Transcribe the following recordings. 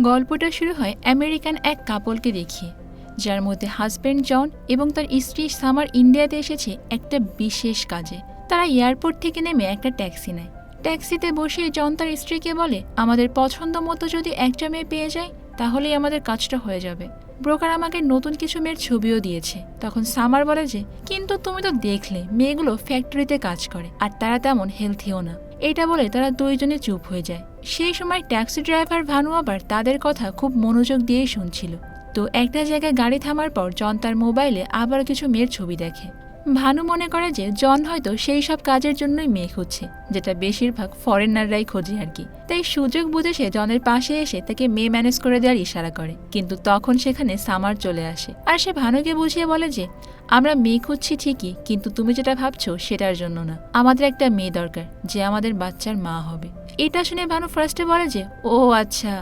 গল্পটা শুরু হয় আমেরিকান এক কাপলকে দেখিয়ে যার মধ্যে হাজব্যান্ড জন এবং তার স্ত্রী সামার ইন্ডিয়াতে এসেছে একটা বিশেষ কাজে। তারা এয়ারপোর্ট থেকে নেমে একটা ট্যাক্সি নেয়। ট্যাক্সিতে বসে জন তার স্ত্রীকে বলে, আমাদের পছন্দ মতো যদি একটা মেয়ে পেয়ে যায়, তাহলেই আমাদের কাজটা হয়ে যাবে। ব্রোকার আমাকে নতুন কিছু মেয়ের ছবিও দিয়েছে। তখন সামার বলে যে, কিন্তু তুমি তো দেখলে, মেয়েগুলো ফ্যাক্টরিতে কাজ করে, আর তারা তেমন হেলথিও না। এটা বলে তারা দুইজনে চুপ হয়ে যায়। সেই সময় ট্যাক্সি ড্রাইভার ভানু আবার তাদের কথা খুব মনোযোগ দিয়েই শুনছিল। তো একটা জায়গায় গাড়ি থামার পর জন তার মোবাইলে আবার কিছু মেয়ের ছবি দেখে। ভানু মনে করে যে জন হয়তো সেই সব কাজের জন্যই মেয়ে খুঁজছে, যেটা বেশিরভাগ ফরেনাররাই খোঁজে আর কি। তাই সুযোগ বুঝে সে জনের পাশে এসে তাকে মেয়ে ম্যানেজ করে দেওয়ার ইশারা করে। কিন্তু তখন সেখানে সামার চলে আসে। আর সে ভানুকে বুঝিয়ে বলে যে, আমরা মেয়ে খুঁজছি ঠিকই, কিন্তু তুমি যেটা ভাবছ সেটার জন্য না। আমাদের একটা মেয়ে দরকার, যে আমাদের বাচ্চার মা হবে। এটা শুনে ভানু ফার্স্টে বলে যে, ও আচ্ছা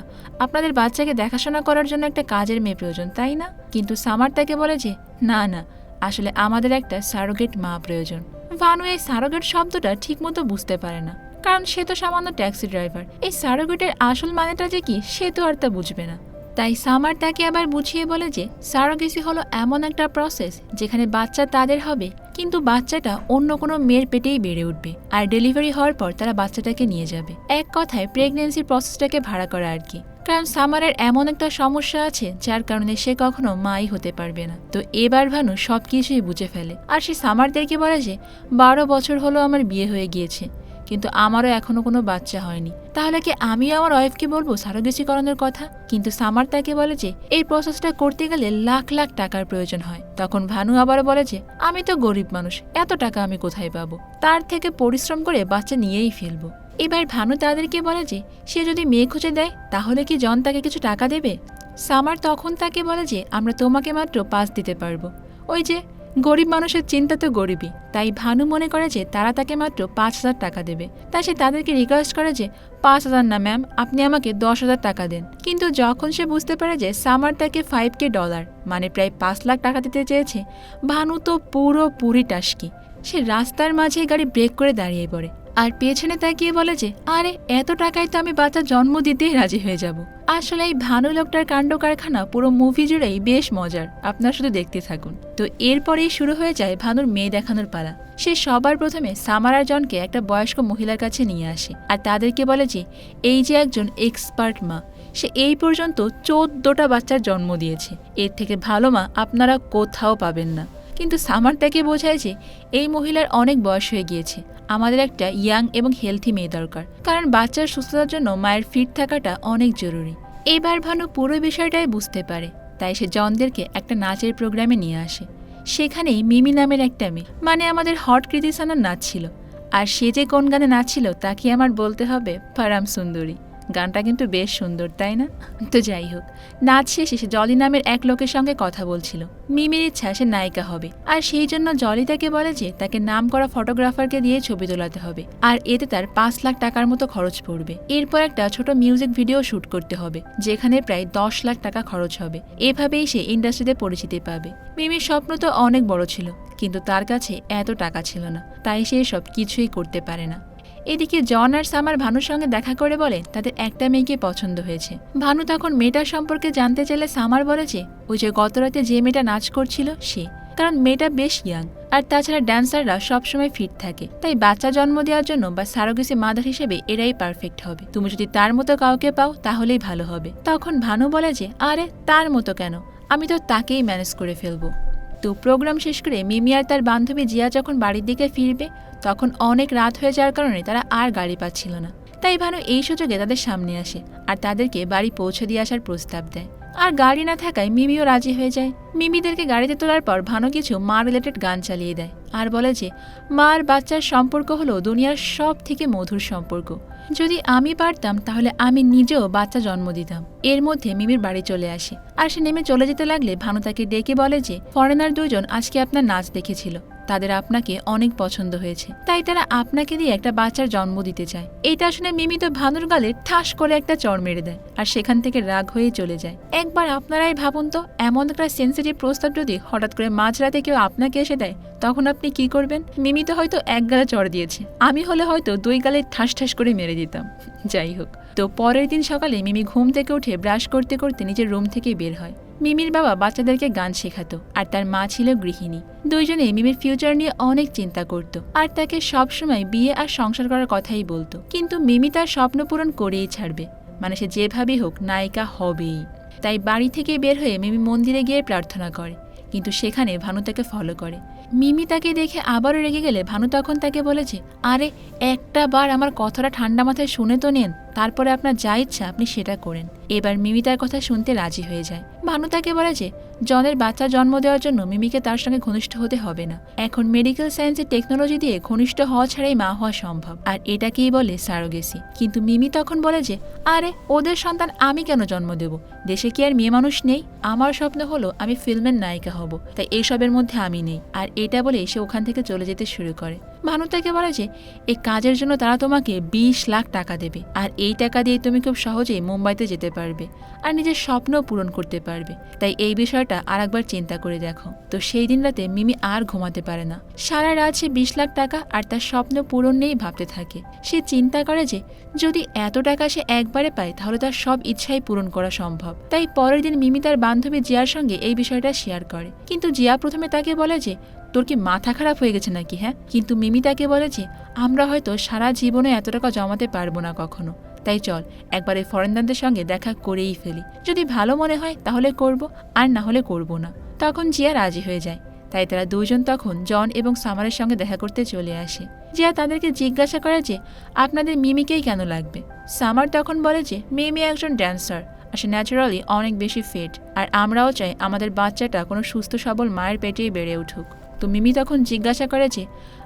আপনাদের বাচ্চাকে দেখাশোনা করার জন্য একটা কাজের মেয়ে প্রয়োজন, তাই না? কিন্তু সামার তাকে বলে যে, না না, আসলে আমাদের একটা সারোগেট মা প্রয়োজন। ভানু এই সারোগেট শব্দটা ঠিকমতো বুঝতে পারে না, কারণ সে তো সামান্য ট্যাক্সি ড্রাইভার। এই সারোগেটের আসল মানেটা যে কি, সে তো আর তা বুঝবে না। তাই সামার তাকে আবার বুঝিয়ে বলে যে, সারোগেসি হলো এমন একটা প্রসেস যেখানে বাচ্চা তাদের হবে কিন্তু বাচ্চাটা অন্য কোনো মেয়ের পেটেই বেড়ে উঠবে আর ডেলিভারি হওয়ার পর তারা বাচ্চাটাকে নিয়ে যাবে। এক কথায় প্রেগনেন্সির প্রসেসটাকে ভাড়া করা আর কি। কারণ সামারের এমন একটা সমস্যা আছে যার কারণে সে কখনো মাই হতে পারবে না। তো এবার ভানু সব কিছুই বুঝে ফেলে। আর সে সামারদেরকে বলে যে, বারো বছর হলো আমার বিয়ে হয়ে গিয়েছে। কিন্তু আমারও এখনও কোনো বাচ্চা হয়নি। তাহলে কি আমি আমার ওয়াইফকে বলব সারোগেসি করানোর কথা? কিন্তু সামার তাকে বলে যে, এই প্রসেসটা করতে গেলে লাখ লাখ টাকার প্রয়োজন হয়। তখন ভানু আবার বলে যে, আমি তো গরিব মানুষ, এত টাকা আমি কোথায় পাবো? তার থেকে পরিশ্রম করে বাচ্চা নিয়েই ফেলব। এবার ভানু তাদেরকে বলে যে, সে যদি মেয়ে খুঁজে দেয়, তাহলে কি জন তাকে কিছু টাকা দেবে? সামার তখন তাকে বলে যে, আমরা তোমাকে মাত্র পাস দিতে পারব। ওই যে গরিব মানুষের চিন্তা তো গরিবই, তাই ভানু মনে করে যে তারা তাকে মাত্র পাঁচ হাজার টাকা দেবে। তাই সে তাদেরকে রিকোয়েস্ট করে যে, পাঁচ হাজার না ম্যাম আপনি আমাকে দশ হাজার টাকা দেন। কিন্তু যখন সে বুঝতে পারে যে সামার তাকে ফাইভ কে ডলার মানে প্রায় পাঁচ লাখ টাকা দিতে চেয়েছে, ভানু তো পুরো পুরি টাসকি। সে রাস্তার মাঝে গাড়ি ব্রেক করে দাঁড়িয়ে পড়ে। আর পেছনে তাকিয়ে বলে যে, আরে, এত টাকায় তো আমি বাচ্চা জন্ম দিতেই রাজি হয়ে যাব। আসলে এই ভানু লোকটার কাণ্ড কারখানা পুরো মুভি জুড়েই বেশ মজার। আপনার শুধু দেখতে থাকুন। তো এরপরেই শুরু হয়ে যায় ভানুর মেয়ে দেখানোর পালা। সে সবার প্রথমে সামারার জনকে একটা বয়স্ক মহিলার কাছে নিয়ে আসে আর তাদেরকে বলে যে, এই যে একজন এক্সপার্ট মা, সে এই পর্যন্ত চোদ্দটা বাচ্চার জন্ম দিয়েছে। এর থেকে ভালো মা আপনারা কোথাও পাবেন না। কিন্তু সামার তাকে বোঝায় যে এই মহিলার অনেক বয়স হয়ে গিয়েছে। আমাদের একটা ইয়াং এবং হেলথি মেয়ে দরকার। কারণ বাচ্চার সুস্থতার জন্য মায়ের ফিট থাকাটা অনেক জরুরি। এবার ভানু পুরো বিষয়টাই বুঝতে পারে। তাই সে জনদেরকে একটা নাচের প্রোগ্রামে নিয়ে আসে। সেখানেই মিমি নামের একটা মেয়ে। মানে আমাদের হট কৃতিসানার নাচ ছিল। আর সে যে কোন গানে নাচছিল তা কি আমার বলতে হবে ফারাম সুন্দরী। গানটা কিন্তু বেশ সুন্দর, তাই না? তো যাই হোক, নাচ শেষে সে জলি নামের এক লোকের সঙ্গে কথা বলছিল। মিমির ইচ্ছা, সে নায়িকা হবে। আর সেই জন্য জলি তাকে বলে যে, তাকে নাম করা ফটোগ্রাফারকে দিয়ে ছবি তোলাতে হবে। আর এতে তার পাঁচ লাখ টাকার মতো খরচ পড়বে। এরপর একটা ছোট মিউজিক ভিডিও শুট করতে হবে, যেখানে প্রায় দশ লাখ টাকা খরচ হবে। এভাবেই সে ইন্ডাস্ট্রিতে পরিচিতি পাবে। মিমির স্বপ্ন তো অনেক বড় ছিল, কিন্তু তার কাছে এত টাকা ছিল না, তাই সে সব কিছুই করতে পারে না। এদিকে জন আর সামার ভানুর সঙ্গে দেখা করে বলে, তাদের একটা মেয়েকে পছন্দ হয়েছে। ভানু তখন মেয়েটার সম্পর্কে জানতে চাইলে সামার বলে যে, ওই যে গতরাতে যে মেয়েটা নাচ করছিল, সে। কারণ মেয়েটা বেশ ইয়াং আর তাছাড়া ড্যান্সাররা সবসময় ফিট থাকে। তাই বাচ্চা জন্ম দেওয়ার জন্য বা সারোগেসি মাদার হিসেবে এরাই পারফেক্ট হবে। তুমি যদি তার মতো কাউকে পাও, তাহলেই ভালো হবে। তখন ভানু বলে যে, আরে, তার মতো কেন? আমি তো তাকেই ম্যানেজ করে ফেলব। তো প্রোগ্রাম শেষ করে মিমি আর তার বান্ধবী জিয়া যখন বাড়ির দিকে ফিরবে, তখন অনেক রাত হয়ে যাওয়ার কারণে তারা আর গাড়ি পাচ্ছিল না। তাই ভানু এই সুযোগে তাদের সামনে আসে আর তাদেরকে বাড়ি পৌঁছে দিয়ে আসার প্রস্তাব দেয়। আর গাড়ি না থাকায় মিমিও রাজি হয়ে যায়। মিমিদেরকে গাড়িতে তোলার পর ভানু কিছু মা রিলেটেড গান চালিয়ে দেয় আর বলে যে, মা আর বাচ্চার সম্পর্ক হলো দুনিয়ার সব থেকে মধুর সম্পর্ক। যদি আমি পারতাম, তাহলে আমি নিজেও বাচ্চা জন্ম দিতাম। এর মধ্যে মিমির বাড়ি চলে আসে। আর সে নেমে চলে যেতে লাগলে ভানু তাকে ডেকে বলে যে, ফরেনার দুজন আজকে আপনার নাচ দেখেছিল। তাদের আপনাকে অনেক পছন্দ হয়েছে। তাই তারা আপনাকে দিয়ে একটা বাচ্চার জন্ম দিতে চায়। এটা শুনে মিমি তো ভানুর গালে ঠাস করে একটা চড় মেরে দেয় আর সেখান থেকে রাগ হয়ে চলে যায়। একবার আপনারাই ভাবুন তো, এমন একটা সেন্সিটিভ প্রস্তাব যদি হঠাৎ করে মাঝরাতে কেউ আপনাকে এসে দেয়, তখন আপনি কি করবেন? মিমি তো হয়তো এক গালে চড় দিয়েছে। আমি হলে হয়তো দুই গালে ঠাস ঠাস করে মেরে দিতাম। যাই হোক, তো পরের দিন সকালে মিমি ঘুম থেকে উঠে ব্রাশ করতে করতে নিজের রুম থেকে বের হয়। মিমির বাবা বাচ্চাদেরকে গান শেখাতো, আর তার মা ছিল গৃহিণী। দুইজনে মিমির ফিউচার নিয়ে অনেক চিন্তা করত, আর তাকে সবসময় বিয়ে আর সংসার করার কথাই বলতো। কিন্তু মিমি তার স্বপ্ন পূরণ করেই ছাড়বে মানে সে যেভাবেই হোক নায়িকা হবেই। তাই বাড়ি থেকে বের হয়ে মিমি মন্দিরে গিয়ে প্রার্থনা করে, কিন্তু সেখানে ভানু তাকে ফলো করে। মিমি তাকে দেখে আবারও রেগে গেলে ভানু তখন তাকে বলেছে আরে, একটা বার আমার কথাটা ঠান্ডা মাথায় শুনে তো নেন। তারপরে আপনার যা ইচ্ছা আপনি সেটা করেন। এবার মিমি তার কথা শুনতে রাজি হয়ে যায়। ভানু তাকে বলে যে, জনের বাচ্চা জন্ম দেওয়ার জন্য মিমিকে তার সঙ্গে ঘনিষ্ঠ হতে হবে না। এখন মেডিকেল সায়েন্সের টেকনোলজি দিয়ে ঘনিষ্ঠ হওয়া ছাড়াই মা হওয়া সম্ভব। আর এটাকেই বলে সারোগেসি। কিন্তু মিমি তখন বলে যে, আরে, ওদের সন্তান আমি কেন জন্ম দেব? দেশে কি আর মেয়ে মানুষ নেই? আমার স্বপ্ন হলো আমি ফিল্মের নায়িকা হব। তাই এইসবের মধ্যে আমি নেই। আর এটা বলে সে ওখান থেকে চলে যেতে শুরু করে। ভানু তাকে বলে যে, এই কাজের জন্য তারা তোমাকে বিশ লাখ টাকা দেবে আর এই টাকা দিয়ে তুমি খুব সহজেই মুম্বাইতে যেতে পারবে আর নিজের স্বপ্ন পূরণ করতে পারবে। তাই এই বিষয়টা আর একবার চিন্তা করে দেখো। তো সেই দিন রাতে মিমি আর ঘুমাতে পারে না। সারা রাত সে বিশ লাখ টাকা আর তার স্বপ্ন পূরণ নিয়েই ভাবতে থাকে। সে চিন্তা করে যে, যদি এত টাকা সে একবারে পায়, তাহলে তার সব ইচ্ছাই পূরণ করা সম্ভব। তাই পরের দিন মিমি তার বান্ধবী জিয়ার সঙ্গে এই বিষয়টা শেয়ার করে। কিন্তু জিয়া প্রথমে তাকে বলে যে তোর কি মাথা খারাপ হয়ে গেছে নাকি হ্যাঁ? কিন্তু মিমি তাকে বলে যে, আমরা হয়তো সারা জীবনে এত টাকা জমাতে পারব না কখনো। তাই চল, একবার এই ফরেনদারদের সঙ্গে দেখা করেই ফেলি। যদি ভালো মনে হয়, তাহলে করব, আর না হলে করব না। তখন জিয়া রাজি হয়ে যায়। তাই তারা দুজন তখন জন এবং সামারের সঙ্গে দেখা করতে চলে আসে। জিয়া তাদেরকে জিজ্ঞাসা করে যে, আপনাদের মিমিকেই কেন লাগবে? সামার তখন বলে যে, মিমি একজন ড্যান্সার আর সে ন্যাচারালি অনেক বেশি ফিট আর আমরাও চাই আমাদের বাচ্চাটা কোনো সুস্থ সবল মায়ের পেটেই বেড়ে উঠুক। তো মিমি তখন জিজ্ঞাসা করে যে,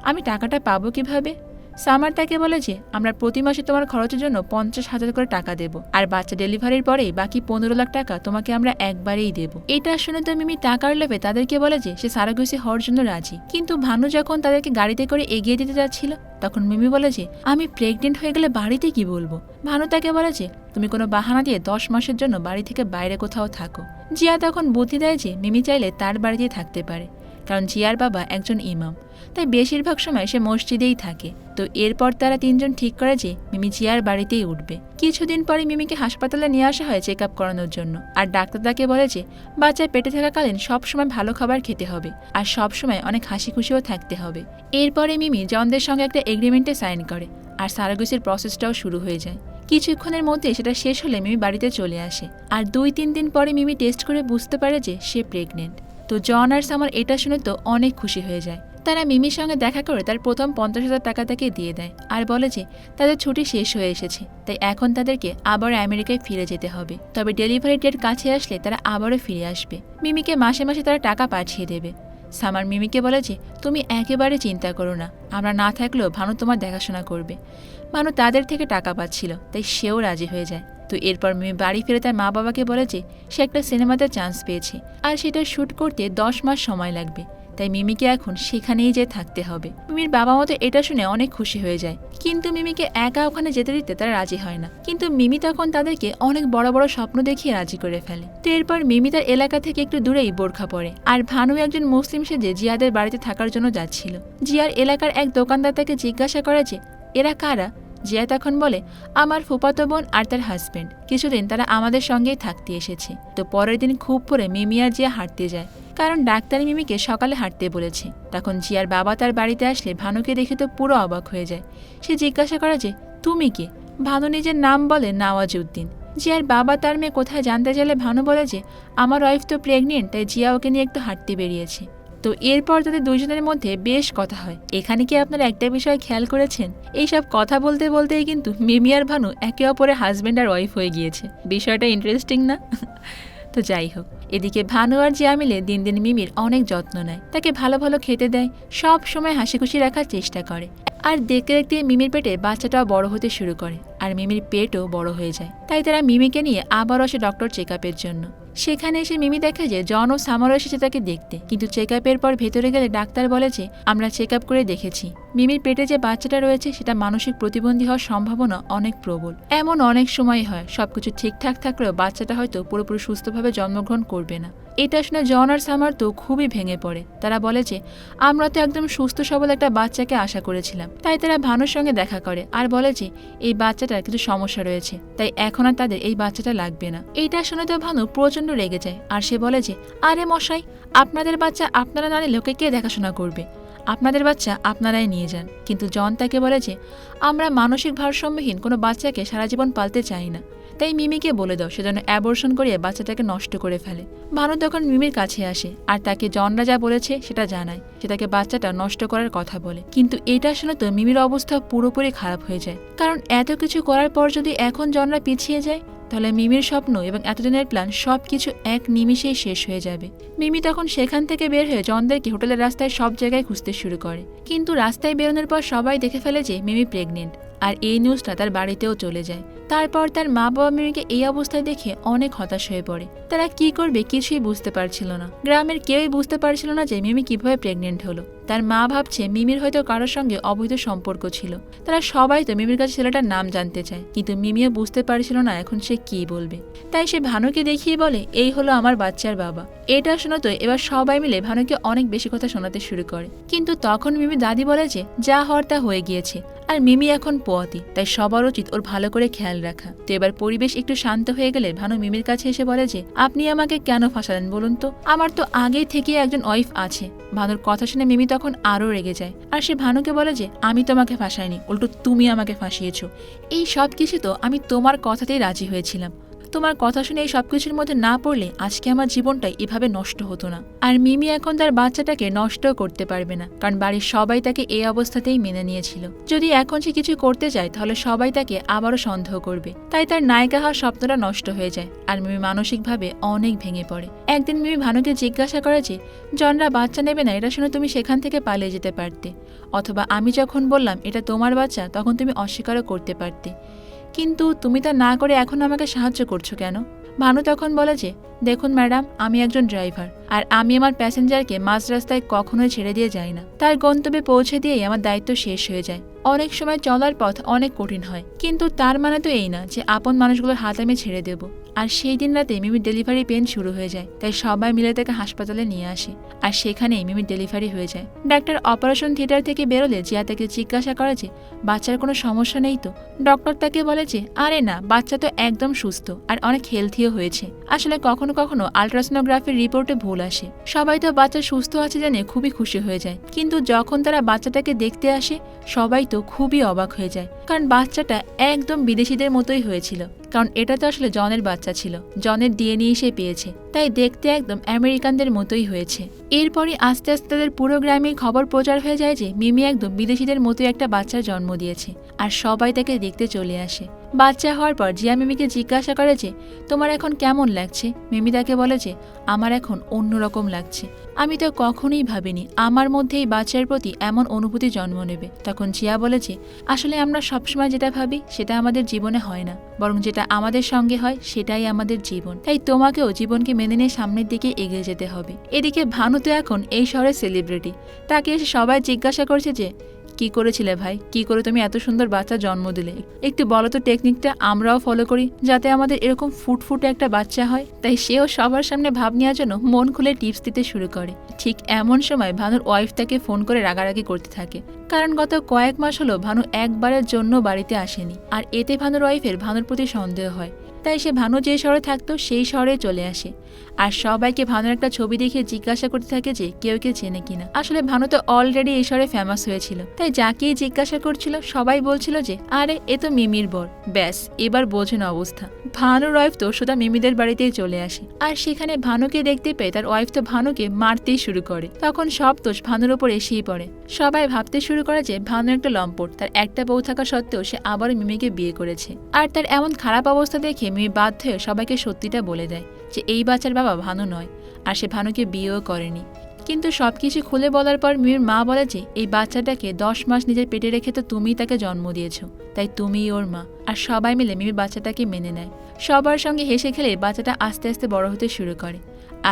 আমি টাকাটা পাবো কীভাবে? সামার তাকে বলে যে, আমরা প্রতি মাসে তোমার খরচের জন্য পঞ্চাশ হাজার করে টাকা দেব, আর বাচ্চা ডেলিভারির পরেই বাকি পনেরো লাখ টাকা তোমাকে আমরা একবারেই দেব। এটা শুনে তো মিমি টাকার লোভে তাদেরকে বলে যে, সে সারাগুসি হওয়ার জন্য রাজি। কিন্তু ভানু যখন তাদেরকে গাড়িতে করে এগিয়ে দিতে যাচ্ছিল, তখন মিমি বলে যে, আমি প্রেগনেন্ট হয়ে গেলে বাড়িতে কি বলব? ভানু তাকে বলে যে, তুমি কোনো বাহানা দিয়ে দশ মাসের জন্য বাড়ি থেকে বাইরে কোথাও থাকো। জিয়া তখন বুদ্ধি দেয় যে, মিমি চাইলে তার বাড়িতেই থাকতে পারে। কারণ জিয়ার বাবা একজন ইমাম। তাই বেশিরভাগ সময় সে মসজিদেই থাকে। তো এরপর তারা তিনজন ঠিক করে যে মিমি জিয়ার বাড়িতেই উঠবে। কিছুদিন পরে মিমিকে হাসপাতালে নিয়ে আসা হয় চেক আপ করানোর জন্য। আর ডাক্তার তাকে বলে যে, বাচ্চার পেটে থাকাকালীন সবসময় ভালো খাবার খেতে হবে। আর সবসময় অনেক হাসি খুশিও থাকতে হবে। এরপরে মিমি জনদের সঙ্গে একটা এগ্রিমেন্টে সাইন করে। আর সারাগুসির প্রসেসটাও শুরু হয়ে যায়। কিছুক্ষণের মধ্যে সেটা শেষ হলে মিমি বাড়িতে চলে আসে। আর দুই তিন দিন পরে মিমি টেস্ট করে বুঝতে পারে যে সে প্রেগনেন্ট তো জন আর সামার এটা শুনে তো অনেক খুশি হয়ে যায়। তারা মিমির সঙ্গে দেখা করে তার প্রথম পঞ্চাশ হাজার টাকা তাকে দিয়ে দেয় আর বলে যে, তাদের ছুটি শেষ হয়ে এসেছে, তাই এখন তাদেরকে আবার আমেরিকায় ফিরে যেতে হবে। তবে ডেলিভারি ডেট কাছে আসলে তারা আবারও ফিরে আসবে। মিমিকে মাসে মাসে তারা টাকা পাঠিয়ে দেবে। সামার মিমিকে বলে যে, তুমি একেবারে চিন্তা করো না, আমরা না থাকলেও ভানু তোমার দেখাশোনা করবে। ভানু তাদের থেকে টাকা পাচ্ছিল, তাই সেও রাজি হয়ে যায়। তো এরপর মিমি বাড়ি ফিরে তার মা বাবাকে বলে যে, সে একটা সিনেমাতে চান্স পেয়েছে আর সেটা শ্যুট করতে দশ মাস সময় লাগবে। তাই মিমিকে এখন সেখানেই যে থাকতে হবে। মিমির বাবা মতো এটা শুনে অনেক খুশি হয়ে যায়। কিন্তু মিমিকে একা ওখানে যেতে দিতে তারা রাজি হয় না। কিন্তু মিমি তখন তাদেরকে অনেক বড় বড় স্বপ্ন দেখিয়ে রাজি করে ফেলে। তো এরপর মিমি তার এলাকা থেকে একটু দূরেই বোরখা পড়ে আর ভানু একজন মুসলিম সেজে জিয়াদের বাড়িতে থাকার জন্য যাচ্ছিল। জিয়ার এলাকার এক দোকানদার তাকে জিজ্ঞাসা করে যে, এরা কারা? জিয়া তখন বলে, আমার ফুপাতো বোন আর তার হাজবেন্ড কিছুদিন তারা আমাদের সঙ্গেই থাকতে এসেছে। তো পরের দিন খুব পরে মিমি আর জিয়া হাঁটতে যায়। কারণ ডাক্তার মিমিকে সকালে হাঁটতে বলেছে। তখন জিয়ার বাবা তার বাড়িতে আসলে ভানুকে দেখে তো পুরো অবাক হয়ে যায়। সে জিজ্ঞাসা করে যে, তুমি কে? ভানু নিজের নাম বলে নওয়াজ উদ্দিন জিয়ার বাবা তার মেয়ে কোথায় জানতে চাইলে ভানু বলে যে, আমার ওয়াইফ তো প্রেগনেন্ট তাই জিয়া ওকে নিয়ে একটু হাঁটতে বেরিয়েছে। তো এরপর তাদের দুজনের মধ্যে বেশ কথা হয়। এখানে কি আপনারা একটা বিষয় খেয়াল করেছেন? এইসব কথা বলতে বলতেই কিন্তু মিমি আর ভানু একে অপরের হাজব্যান্ড আর ওয়াইফ হয়ে গিয়েছে। বিষয়টা ইন্টারেস্টিং না? তো যাই হোক, এদিকে ভানু আর জিয়া মিলে দিন দিন মিমির অনেক যত্ন নেয়। তাকে ভালো ভালো খেতে দেয়, সব সময় হাসি খুশি রাখার চেষ্টা করে। আর দেখতে দেখতে মিমির পেটে বাচ্চাটাও বড় হতে শুরু করে। আর মিমির পেটও বড় হয়ে যায়। তাই তারা মিমিকে নিয়ে আবার আসে ডক্টর চেক জন্য। সেখানে এসে মিমি দেখে যে জন ও সামারও এসেছে তাকে দেখতে। কিন্তু চেক আপের পর ভেতরে গেলে ডাক্তার বলে যে, আমরা চেক আপ করে দেখেছি। মিমির পেটে যে বাচ্চাটা রয়েছে, সেটা মানসিক প্রতিবন্ধী হওয়ার সম্ভাবনা অনেক প্রবল। এমন অনেক সময় হয়, সবকিছু ঠিকঠাক থাকলেও বাচ্চাটা হয়তো পুরোপুরি সুস্থভাবে জন্মগ্রহণ করবে না। এটা শুনে জন আর সামার তো খুবই ভেঙে পড়ে। তারা বলে যে, আমরা তো একদম সুস্থ সবল একটা বাচ্চাকে আশা করেছিলাম। তাই তারা ভানুর সঙ্গে দেখা করে আর বলে যে, এই বাচ্চাটার কিছু সমস্যা রয়েছে। তাই এখন আর তাদের এই বাচ্চাটা লাগবে না। এইটা শুনে তো ভানু প্রচণ্ড রেগে যায় আর সে বলে যে, আরে মশাই, আপনাদের বাচ্চা আপনারা না নিলে ওকে কে দেখাশোনা করবে? আপনাদের বাচ্চা আপনারাই নিয়ে যান। কিন্তু জন তাকে বলে যে, আমরা মানসিক ভারসাম্যহীন কোনো বাচ্চাকে সারা জীবন পালতে চাই না। তাই মিমিকে বলে দাও সেজন্য অ্যাবর্শন করিয়ে বাচ্চাটাকে নষ্ট করে ফেলে। ভানু তখন মিমির কাছে আসে, আর তাকে জনরা যা বলেছে, সেটা জানায়। সে তাকে বাচ্চাটা নষ্ট করার কথা বলে। কিন্তু এটা শুনে তো মিমির অবস্থা পুরোপুরি খারাপ হয়ে যায়। কারণ এত কিছু করার পর যদি এখন জনরা পিছিয়ে যায়, তাহলে মিমির স্বপ্ন এবং এতদিনের প্ল্যান সব কিছু এক নিমিষেই শেষ হয়ে যাবে। মিমি তখন সেখান থেকে বের হয়ে জনদেরকে হোটেলের রাস্তায় সব জায়গায় খুঁজতে শুরু করে। কিন্তু রাস্তায় বেরোনোর পর সবাই দেখে ফেলে যে মিমি প্রেগনেন্ট আর এই নিউজটা তার বাড়িতেও চলে যায়। তারপর তার মা বাবা মেয়েকে এই অবস্থায় দেখে অনেক হতাশ হয়ে পড়ে। তারা কি করবে কিছুই বুঝতে পারছিল না। গ্রামের কেউই বুঝতে পারছিল না যে মিমি কীভাবে প্রেগনেন্ট হলো। তার মা ভাবছে মিমির হয়তো কারোর সঙ্গে অবৈধ সম্পর্ক ছিল। তারা সবাই তো মিমির কাছে ছেলেটার নাম জানতে চায়। কিন্তু মিমিও বুঝতে পারছিল না এখন সে কি বলবে। তাই সে ভানুকে দেখিয়ে বলে, এই হলো আমার বাচ্চার বাবা। এটা শোনো তো এবার সবাই মিলে ভানুকে অনেক বেশি কথা শোনাতে শুরু করে। কিন্তু তখন মিমি দাদি বলে যে, যা হওয়ার তা হয়ে গিয়েছে। আর মিমি এখন পোয়াতি তাই সবার উচিত ওর ভালো করে খেয়াল রাখা। তো এবার পরিবেশ একটু শান্ত হয়ে গেলে ভানু মিমির কাছে এসে বলে যে, আপনি আমাকে কেন ফাঁসালেন বলুন তো? আমার তো আগেই থেকে একজন ওয়াইফ আছে। ভানুর কথা শুনে মিমি তখন আরও রেগে যায়। আর সে ভানুকে বলে যে, আমি তোমাকে ফাঁসাইনি, উল্টো তুমি আমাকে ফাঁসিয়েছ। এই সব কিছু তো আমি তোমার কথাতেই রাজি হয়েছিলাম। তোমার কথা শুনে এই সবকিছুর মধ্যে না পড়লে আজকে আমার জীবনটাই এভাবে নষ্ট হতো না। আর মিমি এখন তার বাচ্চাটাকে নষ্টও করতে পারবে না, কারণ বাড়ির সবাই তাকে এই অবস্থাতেই মেনে নিয়েছিল। যদি এখন সে কিছু করতে চায়, তাহলে সবাই তাকে আবারও সন্দেহ করবে। তাই তার নায়িকা হওয়ার স্বপ্নটা নষ্ট হয়ে যায়, আর মিমি মানসিকভাবে অনেক ভেঙে পড়ে। একদিন মিমি ভানুকে জিজ্ঞাসা করে যে, জনরা, বাচ্চা নেবে না? এটা শুনে তুমি সেখান থেকে পালিয়ে যেতে পারতে। অথবা আমি যখন বললাম, এটা তোমার বাচ্চা তখন তুমি অস্বীকারও করতে পারতে। কিন্তু তুমি তা না করে এখন আমাকে সাহায্য করছ কেন? ভানু তখন বলে যে, দেখুন ম্যাডাম, আমি একজন ড্রাইভার, আর আমি আমার প্যাসেঞ্জারকে মাঝ রাস্তায় কখনোই ছেড়ে দিয়ে যাই না। তার গন্তব্যে পৌঁছে দিয়েই আমার দায়িত্ব শেষ হয়ে যায়। অনেক সময় চলার পথ অনেক কঠিন হয়। কিন্তু তার মানে তো এই না যে আপন মানুষগুলোর হাত আমি ছেড়ে দেব। আর সেই দিন রাতে মিমির ডেলিভারি পেন শুরু হয়ে যায়, তাই সবাই মিলে তাকে হাসপাতালে নিয়ে আসে। আর সেখানেই মিমির ডেলিভারি হয়ে যায়। ডাক্তার অপারেশন থিয়েটার থেকে বেরোলে জিয়া তাকে জিজ্ঞাসা করে যে, বাচ্চার কোনো সমস্যা নেই তো? ডক্টর তাকে বলে যে, আরে না, বাচ্চা তো একদম সুস্থ আর অনেক হেলথিও হয়েছে। আসলে কখনো কখনো আলট্রাসোনোগ্রাফির রিপোর্টে ভুল আসে। সবাই তো বাচ্চা সুস্থ আছে জেনে খুবই খুশি হয়ে যায়। কিন্তু যখন তারা বাচ্চাটাকে দেখতে আসে, সবাই খুবই অবাক হয়ে যায়। কারণ বাচ্চাটা একদম বিদেশিদের মতোই হয়েছিল। কারণ এটা তো আসলে জনের বাচ্চা ছিল। জনের ডিএনএ সে পেয়েছে। তাই দেখতে একদম আমেরিকানদের মতোই হয়েছে। এরপরই আস্তে আস্তে তাদের পুরো গ্রামে খবর প্রচার হয়ে যায় যে মিমি একদম বিদেশিদের মতোই একটা বাচ্চার জন্ম দিয়েছে। আর সবাই তাকে দেখতে চলে আসে। বাচ্চা হওয়ার পর জিয়া মিমিকে জিজ্ঞাসা করে যে, তোমার এখন কেমন লাগছে? মিমি তাকে বলে যে, আমার এখন অন্যরকম লাগছে। আমি তো কখনোই ভাবিনি আমার মধ্যে এই বাচ্চার প্রতি এমন অনুভূতি জন্ম নেবে। তখন জিয়া বলে যে, আসলে আমরা সবসময় যেটা ভাবি সেটা আমাদের জীবনে হয় না। বরং যেটা আমাদের সঙ্গে হয়, সেটাই আমাদের জীবন। তাই তোমাকেও জীবনকে মেনে নিয়ে সামনের দিকে এগিয়ে যেতে হবে। এদিকে ভানু তো এখন এই শহরের সেলিব্রিটি তাকে এসে সবাই জিজ্ঞাসা করছে যে কি করেছিলে ভাই? কি করে তুমি এত সুন্দর বাচ্চা জন্ম দিলে? একটু বলো তো টেকনিকটা আমরাও ফলো করি, যাতে আমাদের এরকম ফুটফুটে একটা বাচ্চা হয়। তাই সেও সবার সামনে ভাব নেওয়ার জন্য মন খুলে টিপস দিতে শুরু করে। ঠিক এমন সময় ভানুর ওয়াইফ তাকে ফোন করে রাগারাগি করতে থাকে। কারণ গত কয়েক মাস হলো ভানু একবারের জন্য বাড়িতে আসেনি। আর এতে ভানুর ওয়াইফের ভানুর প্রতি সন্দেহ হয়। তাই সে ভানু যে শহরে থাকতো, সেই শহরে চলে আসে। আর সবাইকে ভানুর একটা ছবি দেখে জিজ্ঞাসা করতে থাকে যে, কেউ কে চেনে কিনা? আসলে ভানু তো অলরেডি এই শহরে ফেমাস হয়েছিল। তাই যাকেই জিজ্ঞাসা করছিল, সবাই বলছিল যে, আরে, এ তো মিমির বর। ব্যাস, এবার বোঝেন অবস্থা। ভানুর ওয়াইফ তো সোজা মিমিদের বাড়িতেই চলে আসে। আর সেখানে ভানুকে দেখতে পেয়ে তার ওয়াইফ তো ভানুকে মারতেই শুরু করে। তখন সব দোষ ভানুর ওপর এসেই পড়ে। সবাই ভাবতে শুরু করে যে, ভানু একটা লম্পট। তার একটা বউ থাকা সত্ত্বেও সে আবারও মিমিকে বিয়ে করেছে। আর তার এমন খারাপ অবস্থা দেখে মিমি বাধ্য সবাইকে সত্যিটা বলে দেয় যে এই বাচ্চার বাবা ভানু নয়, আর সে ভানুকে বিয়েও করেনি। কিন্তু সব কিছু খুলে বলার পর মিমির মা বলে যে, এই বাচ্চাটাকে দশ মাস নিজের পেটে রেখে তো তুমিই তাকে জন্ম দিয়েছ। তাই তুমিই ওর মা। আর সবাই মিলে মিমির বাচ্চাটাকে মেনে নেয়। সবার সঙ্গে হেসে খেলে বাচ্চাটা আস্তে আস্তে বড় হতে শুরু করে।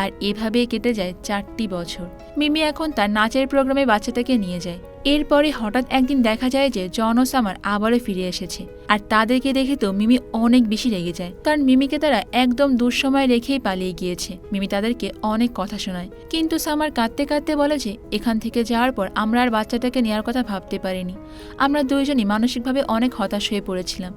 আর এভাবেই কেটে যায় চারটি বছর। মিমি এখন তার নাচের প্রোগ্রামে বাচ্চাটাকে নিয়ে যায়। এরপরে হঠাৎ একদিন দেখা যায় যে জন ও সামার আবারও ফিরে এসেছে। আর তাদেরকে দেখে তো মিমি অনেক বেশি রেগে যায়। কারণ মিমিকে তারা একদম দুঃসময় রেখেই পালিয়ে গিয়েছে। মিমি তাদেরকে অনেক কথা শোনায়। কিন্তু সামার কাঁদতে কাঁদতে বলে যে, এখান থেকে যাওয়ার পর আমরা আর বাচ্চাটাকে নেওয়ার কথা ভাবতে পারিনি। আমরা দুইজনই মানসিকভাবে অনেক হতাশ হয়ে পড়েছিলাম।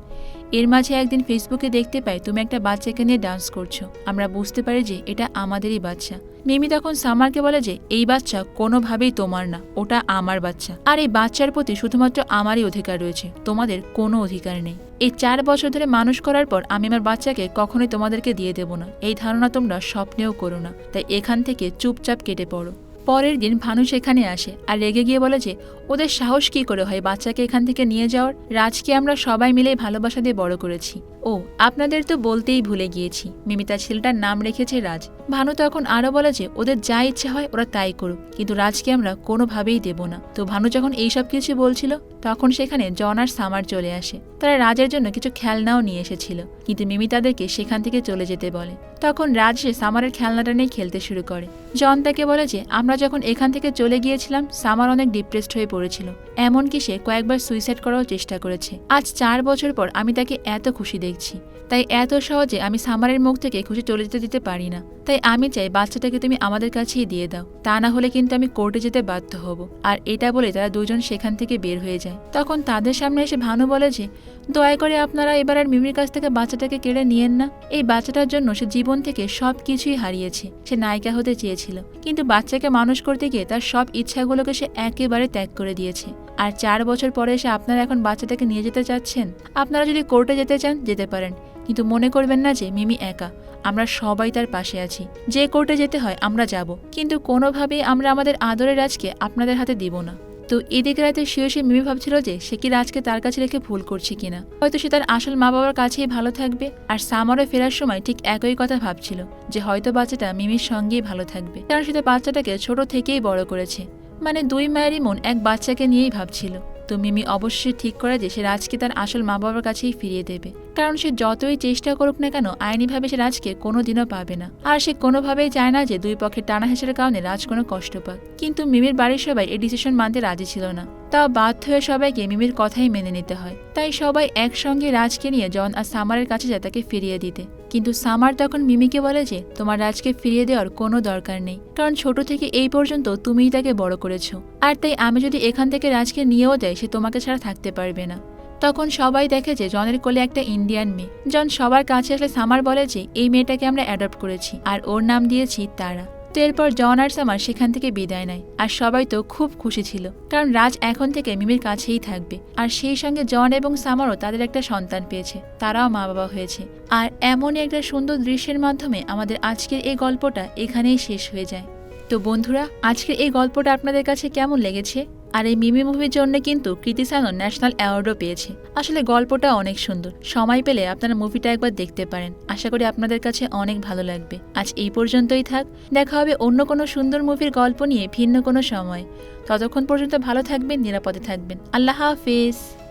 এর মাঝে একদিন ফেসবুকে দেখতে পাই তুমি একটা বাচ্চাকে নিয়ে ডান্স করছ। আমরা বুঝতে পারি যে এটা আমাদেরই বাচ্চা। মিমি তখন সামারকে বলে যে, এই বাচ্চা কোনোভাবেই তোমার না, ওটা আমার বাচ্চা। আর এই বাচ্চার প্রতি শুধুমাত্র আমারই অধিকার রয়েছে। তোমাদের কোনো অধিকার নেই। এই চার বছর ধরে মানুষ করার পর আমি আমার বাচ্চাকে কখনোই তোমাদেরকে দিয়ে দেব না। এই ধারণা তোমরা স্বপ্নেও করো না। তাই এখান থেকে চুপচাপ কেটে পড়ো। পরের দিন ভানু সেখানে আসে আর রেগে গিয়ে বলে যে, ওদের সাহস কি করে হয় বাচ্চাকে এখান থেকে নিয়ে যাওয়ার? রাজকে আমরা সবাই মিলে ভালোবাসা দিয়ে বড় করেছি। ও, আপনাদের তো বলতেই ভুলে গিয়েছি। মিমিতা ছেলেটার নাম রেখেছে রাজ। ভানু তখন আরও বলে যে, ওদের যা ইচ্ছে হয় ওরা তাই করুক, কিন্তু রাজকে আমরা কোনোভাবেই দেব না। তো ভানু যখন এইসব কিছু বলছিল তখন সেখানে জন আর সামার চলে আসে। তারা রাজের জন্য কিছু খেলনাও নিয়ে এসেছিল। কিন্তু মিমি তাদেরকে সেখান থেকে চলে যেতে বলে। তখন রাজ সে সামারের খেলনাটা নিয়ে খেলতে শুরু করে। জন তাকে বলে যে, আমরা যখন এখান থেকে চলে গিয়েছিলাম, সামার অনেক ডিপ্রেসড হয়ে পড়েছিল। এমনকি সে কয়েকবার সুইসাইড করারও চেষ্টা করেছে। আজ চার বছর পর আমি তাকে এত খুশি দেখছি। তাই এত সহজে আমি সামারের মুখ থেকে খুশি চলে যেতে দিতে পারি না। তাই আমি চাই বাচ্চাটাকে তুমি আমাদের কাছেই দিয়ে দাও। তা না হলে কিন্তু আমি কোর্টে যেতে বাধ্য হব। আর এটা বলে তারা দুজন সেখান থেকে বের হয়ে যায়। তখন তাদের সামনে এসে ভানু বলে যে, দয়া করে আপনারা এবার আর মিমির কাছ থেকে বাচ্চাটাকে কেড়ে নিয়েন না। এই বাচ্চাটার জন্য সে জীবন থেকে সব কিছুই হারিয়েছে। সে নায়িকা হতে চেয়েছিল। কিন্তু বাচ্চাকে মানুষ করতে গিয়ে তার সব ইচ্ছাগুলোকে সে একেবারে ত্যাগ করে দিয়েছে। আর চার বছর পরে এসে আপনারা এখন বাচ্চাটাকে নিয়ে যেতে চাচ্ছেন? আপনারা যদি কোর্টে যেতে চান, যেতে পারেন। কিন্তু মনে করবেন না যে, মিমি একা। আমরা সবাই তার পাশে আছি। যে কোর্টে যেতে হয়, আমরা যাব। কিন্তু কোনোভাবেই আমরা আমাদের আদরের রাজকে আপনাদের হাতে দিব না। তো এদিকে রাতে শিও সে মিমি ভাবছিল যে সে কি রাজকে তার কাছে রেখে ভুল করছে কিনা। হয়তো সে তার আসল মা বাবার কাছেই ভালো থাকবে, আর সামারও ফেরার সময় ঠিক একই কথা ভাবছিল, যে হয়তো বাচ্চাটা মিমির সঙ্গেই ভালো থাকবে। কারণ সে তার বাচ্চাটাকে ছোট থেকেই বড় করেছে মানে দুই মায়েরই মন এক বাচ্চাকে নিয়েই ভাবছিল। তো মিমি অবশ্যই ঠিক করে যে সে রাজকে তার আসল মা বাবার কাছেই ফিরিয়ে দেবে। কারণ সে যতই চেষ্টা করুক না কেন, আইনিভাবে সে রাজকে কোনোদিনও পাবে না। আর সে কোনোভাবেই চায় না যে দুই পক্ষের টানা হেসের কারণে রাজ কোনো কষ্ট পাক। কিন্তু মিমির বাড়ির সবাই এই ডিসিশন মানতে রাজি ছিল না। তা বাধ্য হয়ে সবাইকে মিমির কথাই মেনে নিতে হয়। তাই সবাই একসঙ্গে রাজকে নিয়ে জন আর সামারের কাছে যায় তাকে ফিরিয়ে দিতে। কিন্তু সামার তখন মিমিকে বলে যে, তোমার রাজকে ফিরিয়ে দেওয়ার কোনো দরকার নেই। কারণ ছোট থেকে এই পর্যন্ত তুমিই তাকে বড় করেছ। আর তাই আমি যদি এখান থেকে রাজকে নিয়েও দেয় সে তোমাকে ছাড়া থাকতে পারবে না। তখন সবাই দেখে যে, জনের কোলে একটা ইন্ডিয়ান মেয়ে। জন সবার কাছে আসলে সামার বলে যে, এই মেয়েটাকে আমরা অ্যাডপ্ট করেছি, আর ওর নাম দিয়েছি তারা। তো এরপর জন আর সামার সেখান থেকে বিদায় নেয়। আর সবাই তো খুব খুশি ছিল। কারণ রাজ এখন থেকে মিমির কাছেই থাকবে। আর সেই সঙ্গে জন এবং সামারও তাদের একটা সন্তান পেয়েছে। তারাও মা বাবা হয়েছে। আর এমনই একটা সুন্দর দৃশ্যের মাধ্যমে আমাদের আজকের এই গল্পটা এখানেই শেষ হয়ে যায়। তো বন্ধুরা, আজকের এই গল্পটা আপনাদের কাছে কেমন লেগেছে? আর এই মিমি মুভির জন্য কিন্তু কৃতি সানন ন্যাশনাল অ্যাওয়ার্ডও পেয়েছে। আসলে গল্পটা অনেক সুন্দর। সময় পেলে আপনারা মুভিটা একবার দেখতে পারেন। আশা করি আপনাদের কাছে অনেক ভালো লাগবে। আজ এই পর্যন্তই থাক। দেখা হবে অন্য কোনো সুন্দর মুভির গল্প নিয়ে ভিন্ন কোনো সময়। ততক্ষণ পর্যন্ত ভালো থাকবেন, নিরাপদে থাকবেন। আল্লাহ হাফিজ।